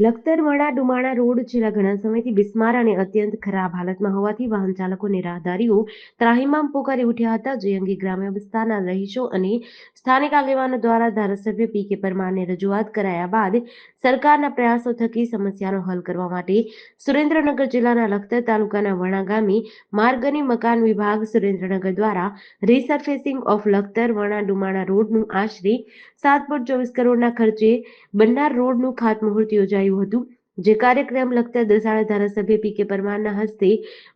લખતર વડા ડુમાણા રોડ છેલ્લા ઘણા સમયથી બિસ્માર અને અત્યંત ખરાબ હાલતમાં હોવાથી વાહન ચાલકો અને રાહદારીઓ ત્રાહીમામ પોકારી ઉઠ્યા હતા. જે અંગે ગ્રામ્ય વિસ્તારના રહીશો અને સ્થાનિક આગેવાનો દ્વારા ધારાસભ્ય પી કે પરમારને રજૂઆત કરાયા બાદ સરકારના પ્રયાસો થકી સમસ્યાનો હલ કરવા માટે સુરેન્દ્રનગર જિલ્લાના લખતર તાલુકાના વણા ગામે માર્ગ અને મકાન વિભાગ સુરેન્દ્રનગર દ્વારા રિસર્ફેસિંગ ઓફ લખતર વણા ડુમાણા રોડનું આશરે સાત પોઈન્ટ ચોવીસ કરોડના ખર્ચે બન્નાર રોડનું ખાતમુહૂર્ત યોજાયું હતું. જે કાર્યક્રમ લખતર દસાડા ધારાસભ્ય પી કે પરમારના હસ્તે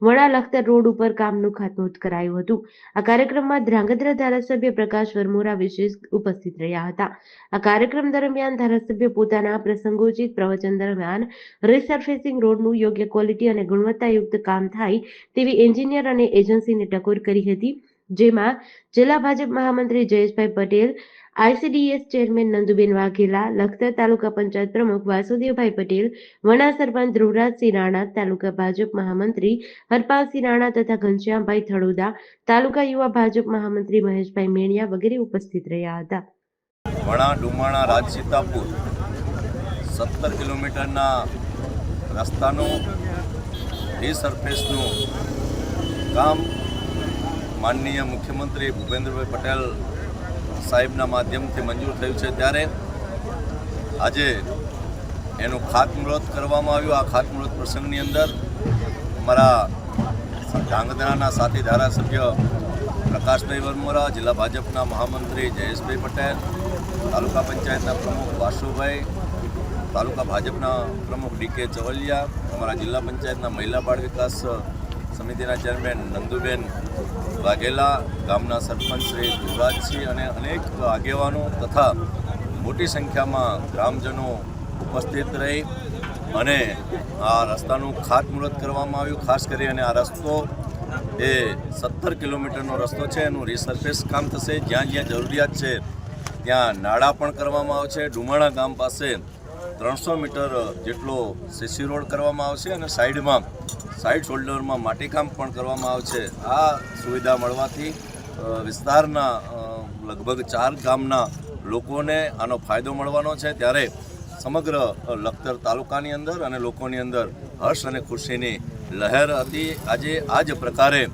વડા લખતર રોડ ઉપર કામનું ખાતમુહૂર્ત કરાયું હતું. આ કાર્યક્રમમાં ધ્રાંગધ્રા ધારાસભ્ય પ્રકાશ વરમોરા વિશેષ ઉપસ્થિત રહ્યા હતા. આ કાર્યક્રમ દરમિયાન ધારાસભ્ય પોતાના પ્રસંગોચિત પ્રવચન દરમિયાન રિસર્ફેસિંગ રોડનું યોગ્ય ક્વોલિટી અને ગુણવત્તાયુક્ત કામ થાય તેવી એન્જિનિયર અને એજન્સીને ટકોર કરી હતી. જેમાં જિલ્લા ભાજપ મહામંત્રી જયેશભાઈ પટેલ આઈસીડીએસ ચેરમેન નંદુબેન વાઘેલા, લખતર તાલુકા પંચાયત પ્રમુખ વાસુદેવભાઈ પટેલ વણા સરપંચ ધ્રુવરાજસિંહ રાણા, તાલુકા ભાજપ મહામંત્રી હરપાલસિંહ રાણા તથા ઘનશ્યામભાઈ થડોદા, તાલુકા યુવા ભાજપ મહામંત્રી મહેશભાઈ મેણિયા વગેરે ઉપસ્થિત રહ્યા હતા. વણા ડુમાણા રાજ સીતાપુર સત્તર કિલોમીટરના રસ્તાનું રીસર્ફેસનું કામ માનનીય મુખ્યમંત્રી ભૂપેન્દ્રભાઈ પટેલ સાહેબના માધ્યમથી મંજૂર થયું છે. ત્યારે આજે એનું ખાતમુહૂર્ત કરવામાં આવ્યું. આ ખાતમુહૂર્ત પ્રસંગની અંદર અમારા ધાંગધ્રાના સાથી ધારાસભ્ય પ્રકાશભાઈ વરમોરા, જિલ્લા ભાજપના મહામંત્રી જયેશભાઈ પટેલ, તાલુકા પંચાયતના પ્રમુખ વાસુભાઈ, તાલુકા ભાજપના પ્રમુખ ડી કે ચવલિયા, અમારા જિલ્લા પંચાયતના મહિલા બાળ વિકાસ સમિતિના ચેરમેન નંદુબેન વાઘેલા, ગામના સરપંચ શ્રી યુવરાજસિંહ અને અનેક આગેવાનો તથા મોટી સંખ્યામાં ગ્રામજનો ઉપસ્થિત રહી અને આ રસ્તાનું ખાતમુહૂર્ત કરવામાં આવ્યું. ખાસ કરી અને આ રસ્તો એ સત્તર કિલોમીટરનો રસ્તો છે. એનું રિસર્ફેસ કામ થશે. જ્યાં જ્યાં જરૂરિયાત છે, ત્યાં નાળા પણ કરવામાં આવશે. ડુમાણા ગામ પાસે ત્રણસો મીટર જેટલો સીસી રોડ કરવામાં આવશે અને સાઈડમાં, સાઈડ શોલ્ડરમાં માટીકામ પણ કરવામાં આવશે. આ સુવિધા મળવાથી વિસ્તારના લગભગ ચાર ગામના લોકોને આનો ફાયદો મળવાનો છે. ત્યારે સમગ્ર લખતર તાલુકાની અંદર અને લોકોની અંદર હર્ષ અને ખુશીની લહેર હતી. આજે આ જ પ્રકારે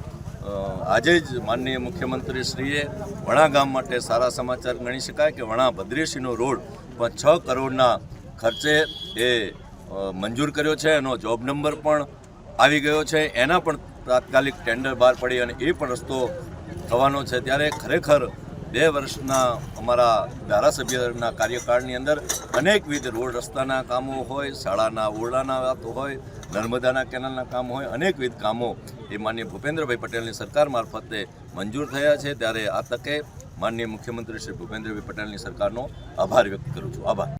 આજે જ માનનીય મુખ્યમંત્રીશ્રીએ વણા ગામ માટે સારા સમાચાર ગણી શકાય કે વણા ભદ્રેશીનો રોડ, પણ છ કરોડના ખર્ચે એ મંજૂર કર્યો છે, એનો જોબ નંબર પણ આવી ગયો છે, એના પણ તાત્કાલિક ટેન્ડર બહાર પડી અને એ પણ રસ્તો થવાનો છે. ત્યારે ખરેખર બે વર્ષના અમારા ધારાસભ્યના કાર્યકાળની અંદર અનેકવિધ રોડ રસ્તાના કામો હોય, શાળાના ઓરડાના વાતો હોય, નર્મદાના કેનાલના કામ હોય, અનેકવિધ કામો એ માન્ય ભૂપેન્દ્રભાઈ પટેલની સરકાર મારફતે મંજૂર થયા છે. ત્યારે આ તકે માનનીય મુખ્યમંત્રી શ્રી ભૂપેન્દ્રભાઈ પટેલની સરકારનો આભાર વ્યક્ત કરું છું. આભાર.